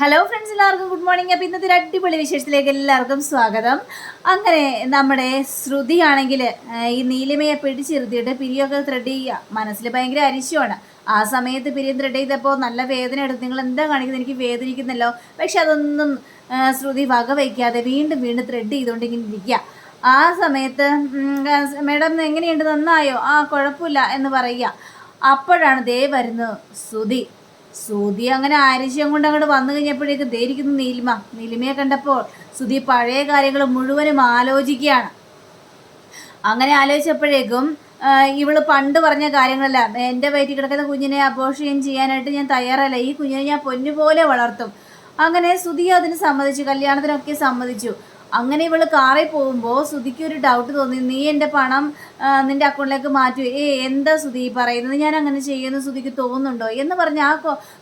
Hello friends എല്ലാവർക്കും good morning അപ്പോൾ ഇന്നത്തെ ഒരു അടിപൊളി വിശേഷത്തിലേക്ക് എല്ലാവർക്കും സ്വാഗതം. അങ്ങനെ നമ്മുടെ ശ്രുതി ആണെങ്കിൽ ഈ നീലിമയെ പിടിച്ചിരുത്തിയിട്ട് പിരിയൊക്കെ ത്രെഡ് ചെയ്യുക. മനസ്സിൽ ഭയങ്കര അരിശമാണ്. ആ സമയത്ത് പിരിയും ത്രെഡ് ചെയ്തപ്പോൾ നല്ല വേദന എടുത്ത് നിങ്ങൾ എന്താ കാണിക്കുന്നത്? എനിക്ക് വേദനിക്കുന്നല്ലോ. പക്ഷെ അതൊന്നും ശ്രുതി വക വയ്ക്കാതെ വീണ്ടും വീണ്ടും ത്രെഡ് ചെയ്തുകൊണ്ട് ഇങ്ങനെ ഇരിക്കുക. ആ സമയത്ത് മേഡം എങ്ങനെയുണ്ട്? നന്നായോ? ആ കുഴപ്പമില്ല എന്ന് പറയുക. അപ്പോഴാണ് ദേ വരുന്നു ശ്രുതി. സുധി അങ്ങനെ ആരിശ്യം കൊണ്ട് അങ്ങോട്ട് വന്നു കഴിഞ്ഞപ്പോഴേക്ക് ധരിക്കുന്നു നീലിമ. നീലിമയെ കണ്ടപ്പോൾ ശ്രുതി പഴയ കാര്യങ്ങൾ മുഴുവനും ആലോചിക്കുകയാണ്. അങ്ങനെ ആലോചിച്ചപ്പോഴേക്കും ഇവൾ പണ്ട് പറഞ്ഞ കാര്യങ്ങളെല്ലാം എന്റെ വയറ്റിൽ കിടക്കുന്ന കുഞ്ഞിനെ അബോഷൻ ചെയ്യാനായിട്ട് ഞാൻ തയ്യാറല്ല ഈ കുഞ്ഞിനെ ഞാൻ പൊന്നുപോലെ വളർത്തും. അങ്ങനെ ശ്രുതി അതിന് സമ്മതിച്ചു കല്യാണത്തിനൊക്കെ സമ്മതിച്ചു. അങ്ങനെ ഇവൾ കാറിൽ പോകുമ്പോൾ സുധിക്ക് ഒരു ഡൗട്ട് തോന്നി. നീ എന്റെ പണം നിന്റെ അക്കൗണ്ടിലേക്ക് മാറ്റി. ഏ എന്താ സുധി പറയുന്നത്? ഞാൻ അങ്ങനെ ചെയ്യുന്നു സുധിക്ക് തോന്നുന്നുണ്ടോ? എന്ന് പറഞ്ഞ് ആ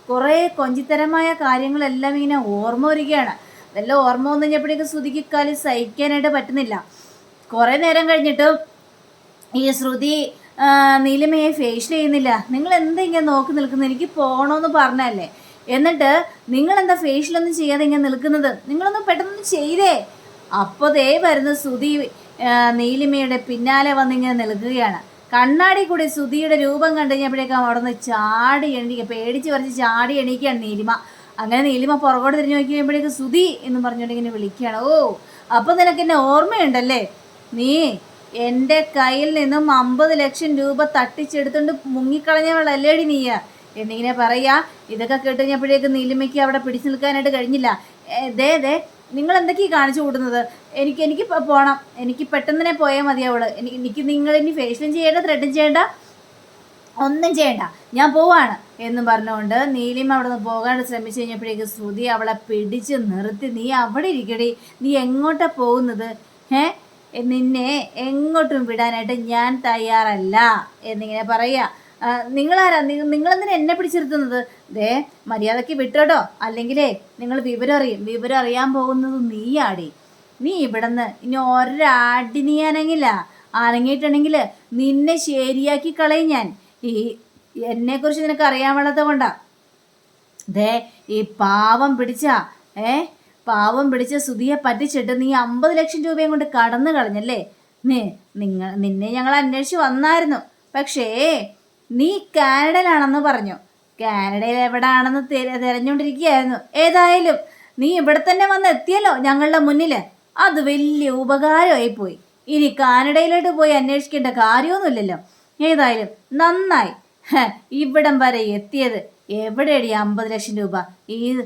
കുറേ കൊഞ്ചിത്തരമായ കാര്യങ്ങളെല്ലാം ഇങ്ങനെ ഓർമ്മ വരികയാണ്. അതെല്ലാം ഓർമ്മ വന്നു കഴിഞ്ഞപ്പോഴേക്കും സുധിക്ക് കളി സഹിക്കാനായിട്ട് പറ്റുന്നില്ല. കുറേ നേരം കഴിഞ്ഞിട്ട് ഈ ശ്രുതി നീലിമയെ ഫേഷ്യൽ ചെയ്യുന്നില്ല. നിങ്ങൾ എന്താ ഇങ്ങനെ നോക്കി നിൽക്കുന്നത്? എനിക്ക് പോകണമെന്ന് പറഞ്ഞല്ലേ എന്നിട്ട് നിങ്ങളെന്താ ഫേഷ്യലൊന്നും ചെയ്യാതെ ഇങ്ങനെ നിൽക്കുന്നത്? നിങ്ങളൊന്നും പെട്ടെന്ന് ചെയ്തേ. അപ്പോൾ ദേ വരുന്ന ശ്രുതി നീലിമയുടെ പിന്നാലെ വന്നിങ്ങനെ നിൽക്കുകയാണ്. കണ്ണാടി കൂടി ശ്രുതിയുടെ രൂപം കണ്ടു കഴിഞ്ഞപ്പോഴേക്കും അവിടെ നിന്ന് ചാടി എണീക്കുക പേടിച്ച് പറിച്ച് ചാടി എണീക്കുകയാണ് നീലിമ. അങ്ങനെ നീലിമ പുറകോട്ട് തിരിഞ്ഞു നോക്കി കഴിയുമ്പോഴേക്കും എന്ന് പറഞ്ഞുകൊണ്ട് ഇങ്ങനെ വിളിക്കുകയാണ്. ഓ അപ്പം നിനക്ക് എന്നെ ഓർമ്മയുണ്ടല്ലേ? നീ എന്റെ കയ്യിൽ നിന്നും അമ്പത് ലക്ഷം രൂപ തട്ടിച്ചെടുത്തുകൊണ്ട് മുങ്ങിക്കളഞ്ഞവളല്ലേടി നീയ എന്നിങ്ങനെ പറയാ. ഇതൊക്കെ കേട്ടുകഴിഞ്ഞപ്പോഴേക്ക് നീലിമയ്ക്ക് അവിടെ പിടിച്ചു നിൽക്കാനായിട്ട് കഴിഞ്ഞില്ല. ദേ ദേ നിങ്ങൾ എന്തൊക്കെയാണ് കാണിച്ചു കൂട്ടുന്നത്? എനിക്ക് എനിക്ക് പോകണം എനിക്ക് പെട്ടെന്ന് തന്നെ പോയാൽ മതിയാവുള്ളൂ എനിക്ക് നിങ്ങൾ ഇനി ഫേഷ്യലും ചെയ്യേണ്ട ത്രെഡും ചെയ്യേണ്ട ഒന്നും ചെയ്യണ്ട. ഞാൻ പോവാണ് എന്ന് പറഞ്ഞുകൊണ്ട് നീലിമ അവിടെ നിന്ന് പോകാണ്ട് ശ്രമിച്ചു കഴിഞ്ഞപ്പോഴേക്ക് ശ്രുതി അവളെ പിടിച്ച് നിർത്തി. നീ അവിടെ ഇരിക്കടി. നീ എങ്ങോട്ടാ പോകുന്നത്? ഏ നിന്നെ എങ്ങോട്ടും വിടാനായിട്ട് ഞാൻ തയ്യാറല്ല. എന്നിങ്ങനെ പറയാ. ആ, നിങ്ങളാരാ? നിങ്ങൾ നിങ്ങളെന്തിനാ എന്നെ പിടിച്ചിരുത്തുന്നത്? ദേ മര്യാദയ്ക്ക് വിട്ടോട്ടോ അല്ലെങ്കിലേ നിങ്ങൾ വിവരം അറിയും. വിവരം അറിയാൻ പോകുന്നത് നീയാടി. നീ ഇവിടുന്ന് ഇനി ഒരാടി നീ അനങ്ങില്ല അനങ്ങിയിട്ടുണ്ടെങ്കിൽ നിന്നെ ശരിയാക്കി കളയും ഞാൻ. ഈ എന്നെക്കുറിച്ച് നിനക്ക് അറിയാൻ പാടാത്ത കൊണ്ടാ. ദേ ഈ പാവം പിടിച്ച ഏ പാവം പിടിച്ച സുധിയെ പറ്റിച്ചിട്ട് നീ അമ്പത് ലക്ഷം രൂപയും കൊണ്ട് കടന്നു കളഞ്ഞല്ലേ? നീ നിങ്ങൾ നിന്നെ ഞങ്ങൾ അന്വേഷിച്ച് വന്നായിരുന്നു. പക്ഷേ നീ കാനഡയിലാണെന്ന് പറഞ്ഞു. കാനഡയിൽ എവിടാണെന്ന് തിര- തിരഞ്ഞുകൊണ്ടിരിക്കുകയായിരുന്നു. ഏതായാലും നീ ഇവിടെ തന്നെ വന്ന് എത്തിയല്ലോ ഞങ്ങളുടെ മുന്നിൽ അത് വലിയ ഉപകാരമായി പോയി ഇനി കാനഡയിലോട്ട് പോയി അന്വേഷിക്കേണ്ട കാര്യമൊന്നുമില്ലല്ലോ. ഏതായാലും നന്നായി. ഇവിടം വരെ എത്തിയത്. എവിടെയടി അമ്പത് ലക്ഷം രൂപ? ഈ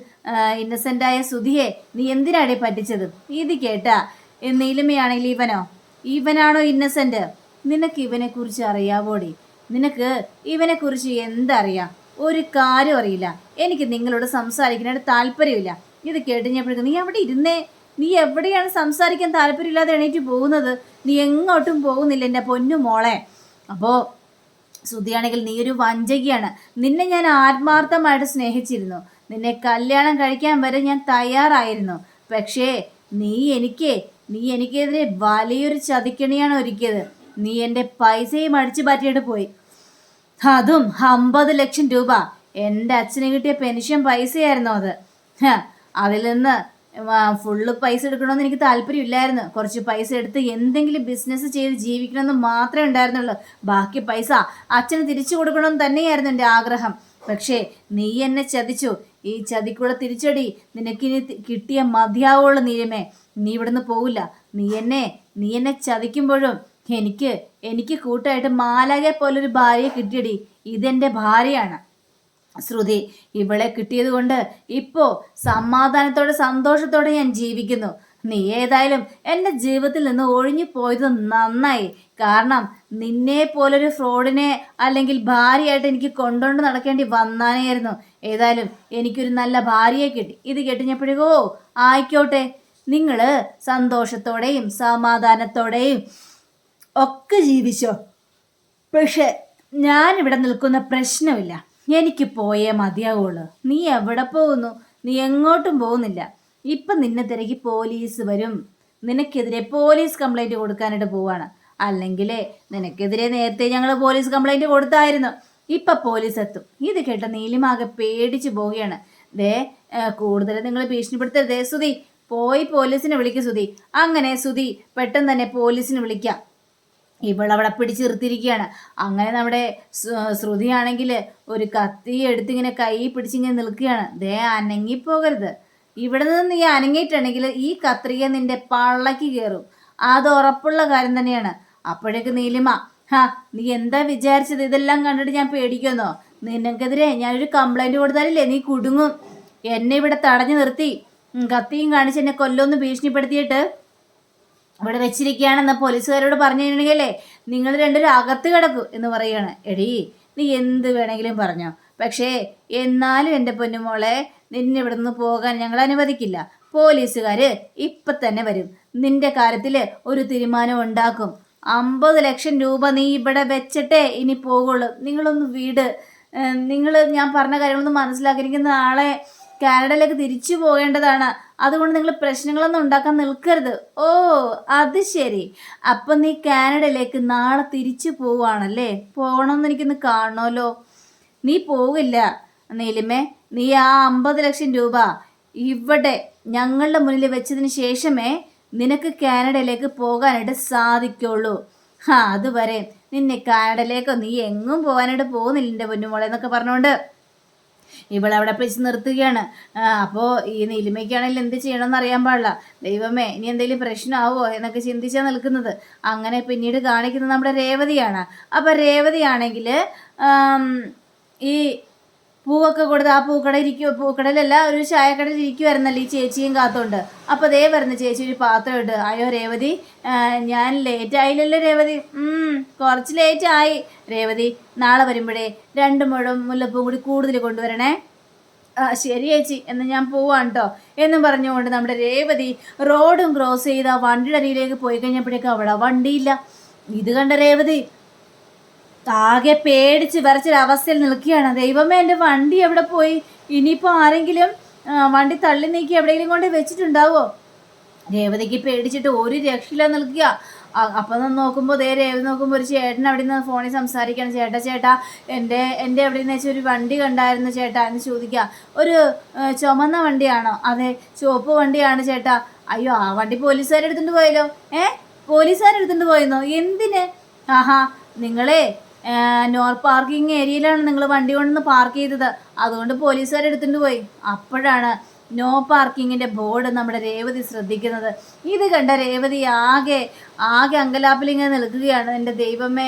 ഇന്നസെന്റായ സുധിയെ നീ എന്തിനാടി പറ്റിച്ചത്? ഇത് കേട്ടാ നീലുമയാണെങ്കിൽ ഇവനോ? ഇവനാണോ ഇന്നസെന്റ് നിനക്ക് ഇവനെ കുറിച്ച് അറിയാവോടി? നിനക്ക് ഇവനെ കുറിച്ച് എന്തറിയാം? ഒരു കാര്യം അറിയില്ല. എനിക്ക് നിങ്ങളോട് സംസാരിക്കാനായിട്ട് താല്പര്യമില്ല. ഇത് കേട്ടുകഴിഞ്ഞപ്പോഴേക്കും നീ അവിടെ ഇരുന്നേ. നീ എവിടെയാണ് സംസാരിക്കാൻ താല്പര്യമില്ലാതെ എണീറ്റ് പോകുന്നത്? നീ എങ്ങോട്ടും പോകുന്നില്ല എന്റെ പൊന്നു മോളെ. അപ്പോൾ ശ്രുതിയാണെങ്കിൽ നീ ഒരു വഞ്ചകിയാണ്. നിന്നെ ഞാൻ ആത്മാർത്ഥമായിട്ട് സ്നേഹിച്ചിരുന്നു. നിന്നെ കല്യാണം കഴിക്കാൻ വരെ ഞാൻ തയ്യാറായിരുന്നു. പക്ഷേ നീ എനിക്ക് നീ എനിക്കെതിരെ വലിയൊരു ചതിക്കണിയാണ് ഒരുക്കിയത്. നീ എന്റെ പൈസയും അടിച്ചു പറ്റിയിട്ട് പോയി. അതും അമ്പത് ലക്ഷം രൂപ. എന്റെ അച്ഛന് കിട്ടിയ പെൻഷൻ പൈസയായിരുന്നു അത്. അതിൽ നിന്ന് ഫുള്ള് പൈസ എടുക്കണമെന്ന് എനിക്ക് താല്പര്യമില്ലായിരുന്നു. കുറച്ച് പൈസ എടുത്ത് എന്തെങ്കിലും ബിസിനസ് ചെയ്ത് ജീവിക്കണമെന്ന് മാത്രമേ ഉണ്ടായിരുന്നുള്ളൂ. ബാക്കി പൈസ അച്ഛന് തിരിച്ചു കൊടുക്കണമെന്ന് തന്നെയായിരുന്നു എന്റെ ആഗ്രഹം. പക്ഷേ നീ എന്നെ ചതിച്ചു. ഈ ചതിക്കൂടെ തിരിച്ചടി നിനക്കിനി കിട്ടിയ മതിയാവുള്ള നീരമേ നീ ഇവിടുന്ന് പോവില്ല. നീ എന്നെ നീ എന്നെ ചതിക്കുമ്പോഴും എനിക്ക് എനിക്ക് കൂട്ടായിട്ട് മാലാകെ പോലൊരു ഭാര്യയെ കിട്ടിയടി. ഇതെന്റെ ഭാര്യയാണ്. ശ്രുതി ഇവളെ കിട്ടിയത് കൊണ്ട് ഇപ്പോ സമാധാനത്തോടെ സന്തോഷത്തോടെ ഞാൻ ജീവിക്കുന്നു. നീ ഏതായാലും എന്റെ ജീവിതത്തിൽ നിന്ന് ഒഴിഞ്ഞു പോയത് നന്നായി. കാരണം നിന്നെ പോലൊരു ഫ്രോഡിനെ അല്ലെങ്കിൽ ഭാര്യയായിട്ട് എനിക്ക് കൊണ്ടുകൊണ്ട് നടക്കേണ്ടി വന്നാനായിരുന്നു ഏതായാലും എനിക്കൊരു നല്ല ഭാര്യയെ കിട്ടി. ഇത് കേട്ടുഞ്ഞപ്പോഴേക്കോ ആയിക്കോട്ടെ. നിങ്ങൾ സന്തോഷത്തോടെയും സമാധാനത്തോടെയും ഒക്കെ ജീവിച്ചോ? പക്ഷെ ഞാനിവിടെ നിൽക്കുന്ന പ്രശ്നമില്ല. എനിക്ക് പോയേ മതിയാവുള്ളൂ. നീ എവിടെ പോകുന്നു? നീ എങ്ങോട്ടും പോകുന്നില്ല. ഇപ്പം നിന്നെ തിരക്കി പോലീസ് വരും. നിനക്കെതിരെ പോലീസ് കംപ്ലൈന്റ് കൊടുക്കാനായിട്ട് പോവാണ്. അല്ലെങ്കിൽ നിനക്കെതിരെ നേരത്തെ ഞങ്ങൾ പോലീസ് കംപ്ലൈന്റ് കൊടുത്തായിരുന്നു. ഇപ്പം പോലീസ് എത്തും. ഇത് കേട്ട നീലിമാകെ പേടിച്ചു പോവുകയാണ്. ദേ കൂടുതൽ നിങ്ങൾ ഭീഷണിപ്പെടുത്തരുതേ സുതി പോയി പോലീസിനെ വിളിക്കുക സുതി അങ്ങനെ സുതി പെട്ടെന്ന് തന്നെ പോലീസിനെ വിളിക്കാം. ഇവളവിടെ പിടിച്ച് നിർത്തിയിരിക്കുകയാണ്. അങ്ങനെ നമ്മുടെ ശ്രു- ശ്രുതിയാണെങ്കിൽ ഒരു കത്തി എടുത്തിങ്ങനെ കൈ പിടിച്ചിങ്ങനെ നിൽക്കുകയാണ്. ദേ അനങ്ങിപ്പോകരുത്. ഇവിടെ നിന്ന് നീ അനങ്ങിയിട്ടുണ്ടെങ്കിൽ ഈ കത്രിക നിന്റെ പള്ളക്ക് കയറും. അത് ഉറപ്പുള്ള കാര്യം തന്നെയാണ്. അപ്പോഴേക്ക് നീലിമ ഹാ നീ എന്താ വിചാരിച്ചത്? ഇതെല്ലാം കണ്ടിട്ട് ഞാൻ പേടിക്കുന്നോ നിനക്കെതിരെ ഞാനൊരു കംപ്ലൈന്റ് കൊടുത്താലില്ലേ നീ കുടുങ്ങും? എന്നെ ഇവിടെ തടഞ്ഞു നിർത്തി. കത്തിയും കാണിച്ച് എന്നെ കൊല്ലൊന്ന് ഭീഷണിപ്പെടുത്തിയിട്ട് ഇവിടെ വെച്ചിരിക്കുകയാണെന്ന് പോലീസുകാരോട് പറഞ്ഞു കഴിഞ്ഞിട്ടുണ്ടെങ്കിലേ നിങ്ങൾ രണ്ടുപേരും അകത്ത് കിടക്കും എന്ന് പറയുകയാണ്. എടി നീ എന്ത് വേണമെങ്കിലും പറഞ്ഞോ. പക്ഷേ എന്നാലും എന്റെ പൊന്നുമോളെ നിന്നെ ഇവിടെ നിന്ന് പോകാൻ ഞങ്ങൾ അനുവദിക്കില്ല. പോലീസുകാർ ഇപ്പൊ തന്നെ വരും. നിന്റെ കാര്യത്തിൽ ഒരു തീരുമാനം ഉണ്ടാക്കും. അമ്പത് ലക്ഷം രൂപ നീ ഇവിടെ വെച്ചിട്ടേ ഇനി പോകുള്ളൂ നിങ്ങളൊന്ന് വീട്. നിങ്ങൾ ഞാൻ പറഞ്ഞ കാര്യങ്ങളൊന്നും മനസ്സിലാക്കിയിരിക്കുന്ന നാളെ കാനഡയിലേക്ക് തിരിച്ചു പോകേണ്ടതാണ്. അതുകൊണ്ട് നിങ്ങൾ പ്രശ്നങ്ങളൊന്നും ഉണ്ടാക്കാൻ നിൽക്കരുത്. ഓ അത് ശരി. അപ്പം നീ കാനഡയിലേക്ക് നാളെ തിരിച്ചു പോവുകയാണല്ലേ? പോകണമെന്ന് എനിക്കൊന്ന് കാണണമല്ലോ. നീ പോവില്ല നീലിമേ. നീ ആ അമ്പത് ലക്ഷം രൂപ ഇവിടെ ഞങ്ങളുടെ മുന്നിൽ വെച്ചതിന് ശേഷമേ നിനക്ക് കാനഡയിലേക്ക് പോകാനായിട്ട് സാധിക്കുള്ളൂ. ആ അതുവരെ. നിന്നെ കാനഡയിലേക്കോ നീ എങ്ങും പോകാനായിട്ട് പോകുന്നില്ല എന്റെ പൊന്നുമോളെ എന്നൊക്കെ പറഞ്ഞുകൊണ്ട്. ഇവളവിടെ പിടിച്ച് നിർത്തുകയാണ്. അപ്പോൾ ഈ നീലിമയ്ക്കാണെങ്കിൽ എന്ത് ചെയ്യണമെന്ന് അറിയാൻ പാടില്ല. ദൈവമേ ഇനി എന്തെങ്കിലും പ്രശ്നമാവോ എന്നൊക്കെ ചിന്തിച്ചാൽ നിൽക്കുന്നത്. അങ്ങനെ പിന്നീട് കാണിക്കുന്നത് നമ്മുടെ രേവതിയാണ്. അപ്പോൾ രേവതിയാണെങ്കിൽ ഈ പൂവൊക്കെ കൊടുത്ത് ആ പൂക്കട ഇരിക്കും പൂക്കടയിലല്ല ഒരു ചായക്കടയിൽ ഇരിക്കുമായിരുന്നല്ലോ ഈ ചേച്ചിയും കാത്തോണ്ട്. അപ്പോൾ ദേ വരുന്ന ചേച്ചി ഒരു പാത്രം ഇട്ട്. അയ്യോ രേവതി ഞാൻ ലേറ്റ് ആയില്ലല്ലോ രേവതി. കുറച്ച് ലേറ്റ് ആയി. രേവതി നാളെ വരുമ്പോഴേ രണ്ട് മുഴം മുല്ലപ്പൂ കൂടി കൂടുതൽ കൊണ്ടുവരണേ. ശരി ചേച്ചി എന്ന് ഞാൻ പോവാണ് കേട്ടോ എന്നും പറഞ്ഞുകൊണ്ട് നമ്മുടെ രേവതി റോഡും ക്രോസ് ചെയ്ത് വണ്ടിയുടെ അരിയിലേക്ക് പോയി കഴിഞ്ഞപ്പോഴേക്കും അവിടെ വണ്ടിയില്ല. ഇത് കണ്ട രേവതി ആകെ പേടിച്ച് വരച്ചൊരവസ്ഥയിൽ നിൽക്കുകയാണ്. ദൈവമേ എന്റെ വണ്ടി എവിടെ പോയി? ഇനിയിപ്പോൾ ആരെങ്കിലും വണ്ടി തള്ളി നീക്കി എവിടെയെങ്കിലും കൊണ്ട് വെച്ചിട്ടുണ്ടാവോ? രേവതിക്ക് പേടിച്ചിട്ട് ഒരു രക്ഷയില്ല നിൽക്കുക. അപ്പം നോക്കുമ്പോൾ ദേ രേവതി നോക്കുമ്പോൾ ഒരു ചേട്ടൻ അവിടെ നിന്ന് ഫോണിൽ സംസാരിക്കുകയാണ്. ചേട്ടാ ചേട്ടാ എന്റെ എന്റെ എവിടെ നിന്ന് വെച്ചാൽ ഒരു വണ്ടി കണ്ടായിരുന്നു ചേട്ടാ എന്ന് ചോദിക്കുക. ഒരു ചുമന്ന വണ്ടിയാണോ? അതെ ചുവപ്പ് വണ്ടിയാണ് ചേട്ടാ. അയ്യോ ആ വണ്ടി പോലീസുകാരെടുത്തിട്ട് പോയല്ലോ. ഏ? പോലീസുകാരെടുത്തിട്ട് പോയെന്നോ? എന്തിന്? ആഹാ നിങ്ങളെ നോ പാർക്കിംഗ് ഏരിയയിലാണ് നിങ്ങൾ വണ്ടി കൊണ്ടുവന്ന് പാർക്ക് ചെയ്തത്. അതുകൊണ്ട് പോലീസുകാർ എടുത്തിട്ട് പോയി. അപ്പോഴാണ് നോ പാർക്കിങ്ങിന്റെ ബോർഡ് നമ്മുടെ രേവതി ശ്രദ്ധിക്കുന്നത്. ഇത് കണ്ട രേവതി ആകെ ആകെ അങ്കലാപ്പിൽ ഇങ്ങനെ നിൽക്കുകയാണ്. എന്റെ ദൈവമേ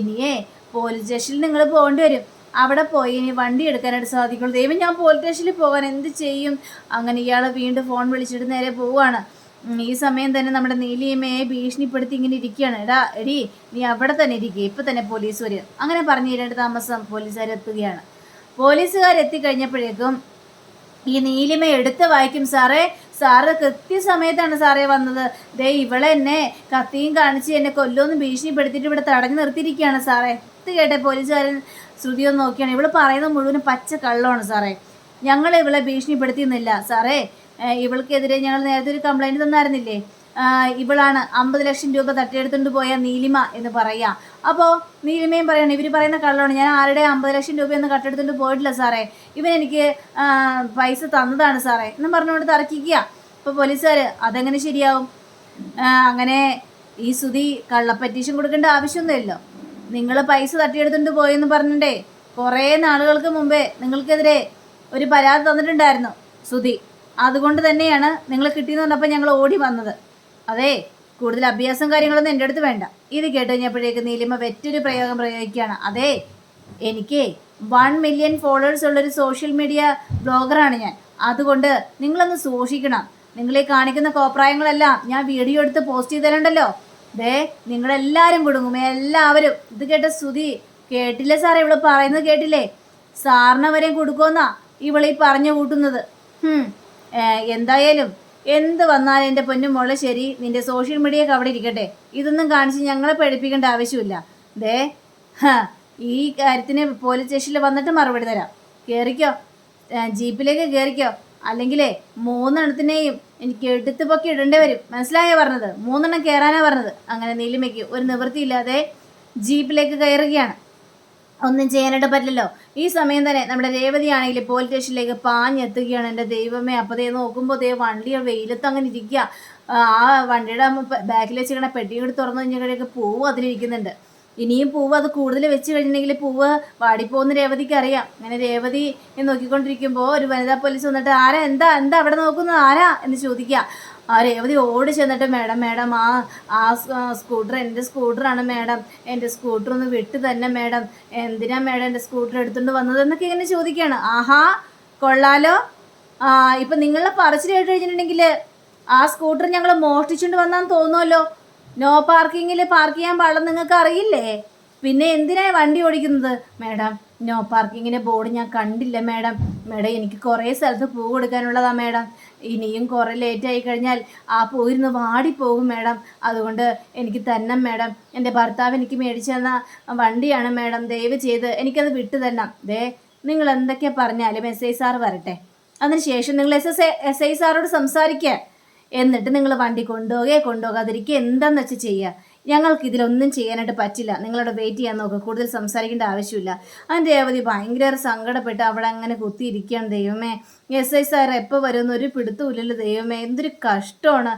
ഇനിയേ പോലീസ് സ്റ്റേഷനിൽ നിങ്ങൾ പോകേണ്ടി വരും. അവിടെ പോയി ഇനി വണ്ടി എടുക്കാനായിട്ട് സാധിക്കുള്ളൂ. ദൈവം ഞാൻ പോലീസ് സ്റ്റേഷനിൽ പോകാൻ എന്ത് ചെയ്യും? അങ്ങനെ ഇയാൾ വീണ്ടും ഫോൺ വിളിച്ചിട്ട് നേരെ പോവുകയാണ്. ഈ സമയം തന്നെ നമ്മുടെ നീലിയമ്മയെ ഭീഷണിപ്പെടുത്തി ഇങ്ങനെ ഇരിക്കുകയാണ്. എടാ എടി നീ അവിടെ തന്നെ ഇരിക്കുക ഇപ്പൊ തന്നെ പോലീസ് വരിക അങ്ങനെ പറഞ്ഞു തരേണ്ട താമസം പോലീസുകാർ എത്തുകയാണ്. പോലീസുകാർ എത്തിക്കഴിഞ്ഞപ്പോഴേക്കും ഈ നീലിമ എടുത്ത് വായിക്കും സാറേ സാറ് കൃത്യസമയത്താണ് സാറേ വന്നത്. ദേ ഇവളെ എന്നെ കത്തിയും കാണിച്ച് എന്നെ കൊല്ലൊന്നും ഭീഷണിപ്പെടുത്തിയിട്ട് ഇവിടെ തടഞ്ഞു നിർത്തിയിരിക്കുകയാണ് സാറേ. ഇത് കേട്ടെ പോലീസുകാരൻ ശ്രുതി ഒന്ന് നോക്കിയാണ്. ഇവൾ പറയുന്നത് മുഴുവനും പച്ച കള്ളമാണ് സാറേ. ഞങ്ങൾ ഇവളെ ഭീഷണിപ്പെടുത്തിയിരുന്നില്ല സാറേ ഇവൾക്കെതിരെ ഞങ്ങൾ നേരത്തെ ഒരു കംപ്ലൈന്റ് തന്നായിരുന്നില്ലേ? ഇവളാണ് അമ്പത് ലക്ഷം രൂപ തട്ടിയെടുത്തുകൊണ്ട് പോയ നീലിമ എന്ന് പറയാം. അപ്പോൾ നീലിമയും പറയണം ഇവർ പറയുന്ന കള്ളമാണ് ഞാൻ ആരുടെ അമ്പത് ലക്ഷം രൂപയൊന്നും കട്ടെടുത്തുകൊണ്ട് പോയിട്ടില്ല സാറേ. ഇവൻ എനിക്ക് പൈസ തന്നതാണ് സാറേ. എന്നും പറഞ്ഞുകൊണ്ട് തർക്കിക്കുക. അപ്പോൾ പോലീസുകാർ അതെങ്ങനെ ശരിയാവും? അങ്ങനെ ഈ സുതി കള്ളപ്പറ്റീഷൻ കൊടുക്കേണ്ട ആവശ്യമൊന്നുമില്ലല്ലോ നിങ്ങൾ പൈസ തട്ടിയെടുത്തുകൊണ്ട് പോയെന്ന് പറഞ്ഞിട്ടേ കുറേ നാളുകൾക്ക് മുമ്പേ നിങ്ങൾക്കെതിരെ ഒരു പരാതി തന്നിട്ടുണ്ടായിരുന്നു സുതി അതുകൊണ്ട് തന്നെയാണ് നിങ്ങൾ കിട്ടിയെന്ന് പറഞ്ഞപ്പോൾ ഞങ്ങൾ ഓടി വന്നത്. അതെ കൂടുതൽ അഭ്യാസം കാര്യങ്ങളൊന്നും എന്റെ അടുത്ത് വേണ്ട. ഇത് കേട്ട് കഴിഞ്ഞപ്പോഴേക്ക് നീലിമ വെറ്റൊരു പ്രയോഗം പ്രയോഗിക്കുകയാണ്. അതെ എനിക്ക് വൺ മില്യൺ ഫോളോവേഴ്സ് ഉള്ളൊരു സോഷ്യൽ മീഡിയ ബ്ലോഗറാണ് ഞാൻ. അതുകൊണ്ട് നിങ്ങളൊന്ന് സൂക്ഷിക്കണം. നിങ്ങളെ കാണിക്കുന്ന കോപ്രായങ്ങളെല്ലാം ഞാൻ വീഡിയോ എടുത്ത് പോസ്റ്റ് ചെയ്ത് തരണ്ടല്ലോ ദേ നിങ്ങളെല്ലാവരും കുടുങ്ങും. എല്ലാവരും. ഇത് കേട്ട സ്തുതി കേട്ടില്ലേ സാറേ ഇവൾ പറയുന്നത് കേട്ടില്ലേ? സാറിനെ വരെയും കൊടുക്കുമെന്നാ ഇവളീ പറഞ്ഞു കൂട്ടുന്നത്. എന്തായാലും എന്ത് വന്നാലും എന്റെ പൊന്നും മോളെ ശരി നിന്റെ സോഷ്യൽ മീഡിയയൊക്കെ അവിടെ ഇരിക്കട്ടെ. ഇതൊന്നും കാണിച്ച് ഞങ്ങളെ പഠിപ്പിക്കേണ്ട ആവശ്യമില്ല. ദേ ഈ കാര്യത്തിന് പോലീസ് സ്റ്റേഷനിൽ വന്നിട്ട് മറുപടി തരാം. കയറിക്കോ ജീപ്പിലേക്ക് കയറിക്കോ അല്ലെങ്കിലേ മൂന്നെണ്ണത്തിനെയും എനിക്ക് എടുത്ത് പൊക്കി ഇടേണ്ടി വരും. മനസ്സിലായോ പറഞ്ഞത്? മൂന്നെണ്ണം കയറാനാണ് പറഞ്ഞത്. അങ്ങനെ നീലിമയ്ക്ക് ഒരു നിവൃത്തിയില്ലാതെ ജീപ്പിലേക്ക് കയറുകയാണ്. ഒന്നും ചെയ്യാനായിട്ട് പറ്റില്ലല്ലോ ഈ സമയം തന്നെ നമ്മുടെ രേവതി ആണെങ്കിൽ പോലീസ് സ്റ്റേഷനിലേക്ക് പാഞ്ഞെത്തുകയാണ് എന്റെ ദൈവമേ. അപ്പോൾ ദേ നോക്കുമ്പോൾ ദൈവം വണ്ടി വെയിലത്ത് അങ്ങനെ ഇരിക്കുക. ആ വണ്ടിയുടെ ബാക്കിൽ വെച്ചിരിക്കണ പെട്ടി കൂടി തുറന്നു കഴിഞ്ഞപ്പോഴേക്ക് പൂവ് അതിലിരിക്കുന്നുണ്ട്. ഇനിയും പൂവ് അത് കൂടുതൽ വെച്ച് കഴിഞ്ഞിട്ടുണ്ടെങ്കിൽ പൂവ് വാടിപ്പോകുന്ന രേവതിക്ക് അറിയാം. അങ്ങനെ രേവതി നോക്കിക്കൊണ്ടിരിക്കുമ്പോൾ ഒരു വനിതാ പോലീസ് വന്നിട്ട് ആരാ? എന്താ? എന്താ അവിടെ നോക്കുന്നത്? ആരാ? എന്ന് ചോദിക്കുക. ആ രേവതി ഓടി ചെന്നിട്ട് മേഡം മേഡം ആ ആ സ്കൂട്ടർ എന്റെ സ്കൂട്ടറാണ് മേഡം. എന്റെ സ്കൂട്ടർ ഒന്ന് വിട്ട് തന്നെ മേഡം. എന്തിനാ മേഡം എന്റെ സ്കൂട്ടർ എടുത്തുകൊണ്ട് വന്നത് എന്നൊക്കെ ഇങ്ങനെ ചോദിക്കുകയാണ് ആഹാ കൊള്ളാലോ. ആ ഇപ്പം നിങ്ങളെ പറച്ചിൽ കേട്ട് കഴിഞ്ഞിട്ടുണ്ടെങ്കിൽ ആ സ്കൂട്ടർ ഞങ്ങൾ മോഷ്ടിച്ചുകൊണ്ട് വന്നാന്ന് തോന്നുമല്ലോ നോ പാർക്കിങ്ങിൽ പാർക്ക് ചെയ്യാൻ പാടില്ലെന്ന് നിങ്ങൾക്ക് അറിയില്ലേ പിന്നെ എന്തിനാ വണ്ടി ഓടിക്കുന്നത്? മാഡം നോ പാർക്കിങ്ങിന്റെ ബോർഡ് ഞാൻ കണ്ടില്ല മാഡം. മാഡം എനിക്ക് കുറേ സ്ഥലത്ത് പൂ കൊടുക്കാനുള്ളതാ മാഡം. ഇനിയും കുറേ ലേറ്റ് ആയി കഴിഞ്ഞാൽ ആ പൂരിന്ന് വാടി പോകും മാഡം. അതുകൊണ്ട് എനിക്ക് തന്നെ മാഡം. എന്റെ ഭർത്താവ് എനിക്ക് മേടിച്ചു തന്ന വണ്ടിയാണ് മാഡം. ദയവ് ചെയ്ത് എനിക്കത് വിട്ടു തരണം. ദേ നിങ്ങൾ എന്തൊക്കെ പറഞ്ഞാലും എസ് ഐ സാർ വരട്ടെ. അതിനുശേഷം നിങ്ങൾ എസ് എസ് എസ് ഐ സാറോട് സംസാരിക്കുക എന്നിട്ട് നിങ്ങൾ വണ്ടി കൊണ്ടുപോകേ കൊണ്ടുപോകാതിരിക്കുക. എന്താണെന്ന് വെച്ച് ചെയ്യുക? ഞങ്ങൾക്ക് ഇതിലൊന്നും ചെയ്യാനായിട്ട് പറ്റില്ല. നിങ്ങളോട് വെയിറ്റ് ചെയ്യാൻ നോക്കുക കൂടുതൽ സംസാരിക്കേണ്ട ആവശ്യമില്ല. അതിന്റെ രേവതി ഭയങ്കര സങ്കടപ്പെട്ട് അവിടെ അങ്ങനെ കുത്തിയിരിക്കുകയാണ് ദൈവമേ. എസ് ഐ സാർ എപ്പോൾ വരുമെന്ന് ഒരു പിടുത്തമില്ലല്ലോ ദൈവമേ. എന്തൊരു കഷ്ടമാണ്.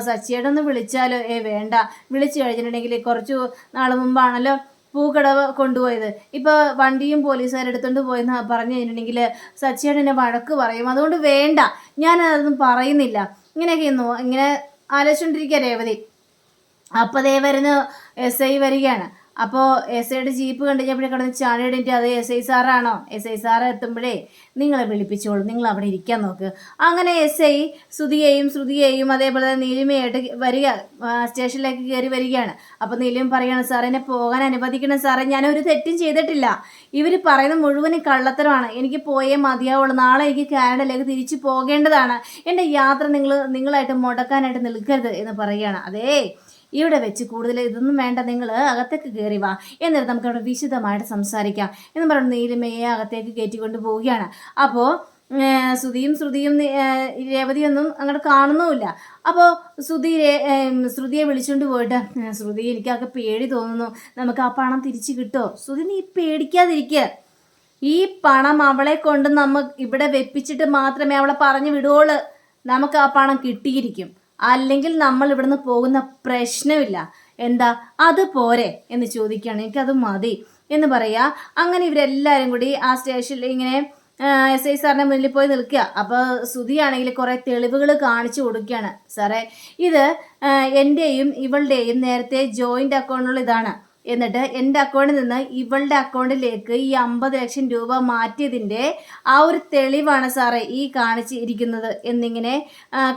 സച്ചിയേടൊന്ന് വിളിച്ചാലോ? ഏ വേണ്ട. വിളിച്ചു കഴിഞ്ഞിട്ടുണ്ടെങ്കിൽ കുറച്ച് നാൾ മുമ്പാണല്ലോ പൂക്കടവ് കൊണ്ടുപോയത്. ഇപ്പോൾ വണ്ടിയും പോലീസുകാരെടുത്തോണ്ട് പോയെന്ന് പറഞ്ഞു കഴിഞ്ഞിട്ടുണ്ടെങ്കിൽ സച്ചിയേടനെ വഴക്ക് പറയും. അതുകൊണ്ട് വേണ്ട. ഞാൻ ഞാനതൊന്നും പറയുന്നില്ല. ഇങ്ങനെയൊക്കെ ഇങ്ങനെ ആലോചിച്ചുകൊണ്ടിരിക്കുക രേവതി. അപ്പോൾ ദേ വരുന്നു എസ് ഐ വരികയാണ്. അപ്പോൾ എസ് ഐയുടെ ജീപ്പ് കണ്ടു കഴിഞ്ഞപ്പോൾ കിടന്ന് ചാടിയിടിട്ട് അത് എസ് ഐ സാറാണോ? എസ് ഐ സാറ് എത്തുമ്പോഴേ നിങ്ങളെ വിളിപ്പിച്ചോളൂ. നിങ്ങൾ അവിടെ ഇരിക്കാൻ നോക്ക്. അങ്ങനെ എസ് ഐ ശ്രുതിയെയും ശ്രുതിയെയും അതേപോലെ തന്നെ നീലിമയായിട്ട് വരിക സ്റ്റേഷനിലേക്ക് കയറി വരികയാണ്. അപ്പോൾ നീലിമ പറയുകയാണ് സാർ എന്നെ പോകാൻ അനുവദിക്കണം സാറേ. ഞാൻ ഒരു തെറ്റും ചെയ്തിട്ടില്ല. ഇവർ പറയുന്ന മുഴുവനും കള്ളത്തരമാണ്. എനിക്ക് പോയേ മതിയാവുള്ളൂ. നാളെ എനിക്ക് കാനഡയിലേക്ക് തിരിച്ചു പോകേണ്ടതാണ്. എന്റെ യാത്ര നിങ്ങൾ നിങ്ങളായിട്ട് മുടക്കാനായിട്ട് നിൽക്കരുത് എന്ന് പറയുകയാണ്. അതേ ഇവിടെ വെച്ച് കൂടുതൽ ഇതൊന്നും വേണ്ട നിങ്ങൾ അകത്തേക്ക് കയറി വാ. എന്നിട്ട് നമുക്ക് അവിടെ വിശദമായിട്ട് സംസാരിക്കാം. എന്ന് പറഞ്ഞു നീലിമയെ അകത്തേക്ക് കയറ്റിക്കൊണ്ട് പോവുകയാണ്. അപ്പോൾ ശ്രുതിയും ശ്രുതിയും രേവതിയൊന്നും അങ്ങോട്ട് കാണുന്നുമില്ല. അപ്പോൾ ശ്രുതി ശ്രുതിയെ വിളിച്ചുകൊണ്ട് പോയിട്ട് ശ്രുതി എനിക്കൊക്കെ പേടി തോന്നുന്നു. നമുക്ക് ആ പണം തിരിച്ചു കിട്ടുമോ ശ്രുതി നീ പേടിക്കാതിരിക്കുക ഈ പണം അവളെ കൊണ്ട് നമ്മ ഇവിടെ വെപ്പിച്ചിട്ട് മാത്രമേ അവളെ പറഞ്ഞു വിടുവുള്ളൂ നമുക്ക് ആ പണം കിട്ടിയിരിക്കും. അല്ലെങ്കിൽ നമ്മൾ ഇവിടുന്ന് പോകുന്ന പ്രശ്നമില്ല. എന്താ? അത് പോരെ എന്ന് ചോദിക്കുകയാണ്. എനിക്കത് മതി എന്ന് പറയുക അങ്ങനെ ഇവരെല്ലാവരും കൂടി ആ സ്റ്റേഷനിൽ ഇങ്ങനെ എസ് ഐ സാറിന്റെ മുന്നിൽ പോയി നിൽക്കുക. അപ്പോൾ സുധിയാണെങ്കിൽ കുറേ തെളിവുകൾ കാണിച്ചു കൊടുക്കുകയാണ്. സാറേ ഇത് എന്റെയും ഇവളുടെയും നേരത്തെ ജോയിന്റ് അക്കൗണ്ടുള്ള ഇതാണ്. എന്നിട്ട് എന്റെ അക്കൗണ്ടിൽ നിന്ന് ഇവളുടെ അക്കൗണ്ടിലേക്ക് ഈ അമ്പത് ലക്ഷം രൂപ മാറ്റിയതിന്റെ ആ ഒരു തെളിവാണ് സാറേ ഈ കാണിച്ചിരിക്കുന്നത് എന്നിങ്ങനെ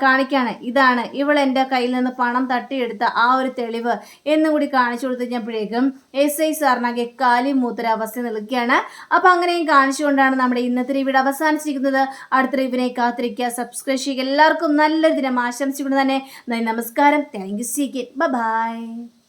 കാണിക്കുകയാണ് ഇതാണ് ഇവൾ എന്റെ കയ്യിൽ നിന്ന് പണം തട്ടിയെടുത്ത ആ ഒരു തെളിവ് എന്നും കൂടി കാണിച്ചു കൊടുത്തു കഴിഞ്ഞപ്പോഴേക്കും എസ് ഐ സാറിനാകെ കാലി മൂത്തൊരവസ്ഥ നിൽക്കുകയാണ്. അപ്പം അങ്ങനെയും കാണിച്ചുകൊണ്ടാണ് നമ്മുടെ ഇന്നത്തെ ഇവിടെ അവസാനിച്ചിരിക്കുന്നത്. അടുത്ത റിവിനെ കാത്തിരിക്കുക. സബ്സ്ക്രൈബ് ചെയ്യുക. എല്ലാവർക്കും നല്ലൊരു ദിനം ആശംസിക്കുന്നത് തന്നെ നന്ദി നമസ്കാരം. Thank you C by